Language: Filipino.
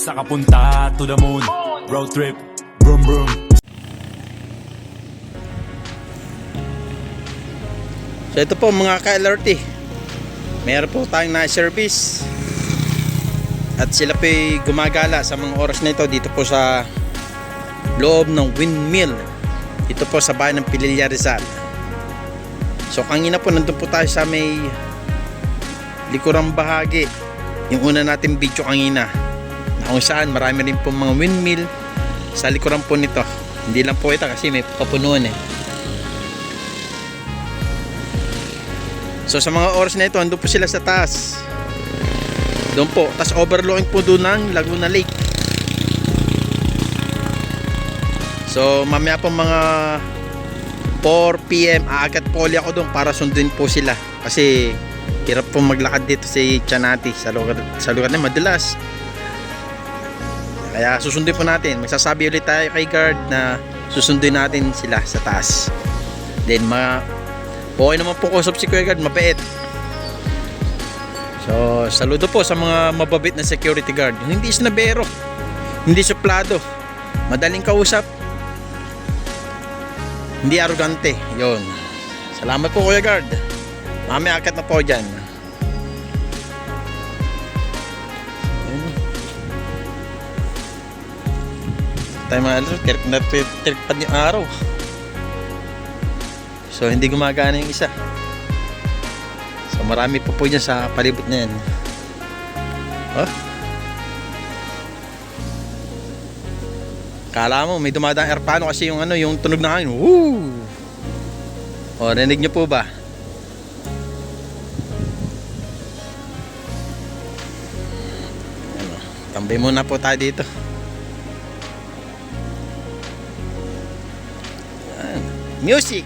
Sa kapunta to the moon Road trip Vroom vroom So ito po mga ka-LRT. Meron po tayong na-service. At sila po gumagala sa mga oras na ito dito po sa loob ng windmill. Ito po sa bayan ng Pililla Rizal. So kanina po nandun po tayo sa may likurang bahagi. Yung una natin video kanina. Na kung saan marami rin po mga windmill sa likuran po nito. Hindi lang po ito kasi may papunuan eh. So sa mga oras na ito, andun po sila sa taas. Doon po. Tapos overlooking po doon ng Laguna Lake. So mamaya po mga 4pm aagat po ulit ako doon para sundin po sila. Kasi hirap po maglakad dito si Chanati sa lugar, sa lugar na madulas. Kaya susundin po natin. Magsasabi ulit tayo kay guard na susundin natin sila sa taas. Then mga Okay naman po kusap si Guard, mabait. So, saludo po sa mga mababit na security guard. Hindi snabero, hindi suplado, madaling kausap, hindi arugante. Yon. Salamat po Kuya Guard. Mami akat na po dyan. Tayo mga alas, tirik na tirik pa yung araw. So hindi gumagana yung isa. So marami po po dyan sa palibot na yan. Oh. Kala mo may dumadang airplano kasi yung ano yung tunog na hangin. Woo! O rinig niyo po ba? Ano, tambay muna po tayo dito. Yan. Music!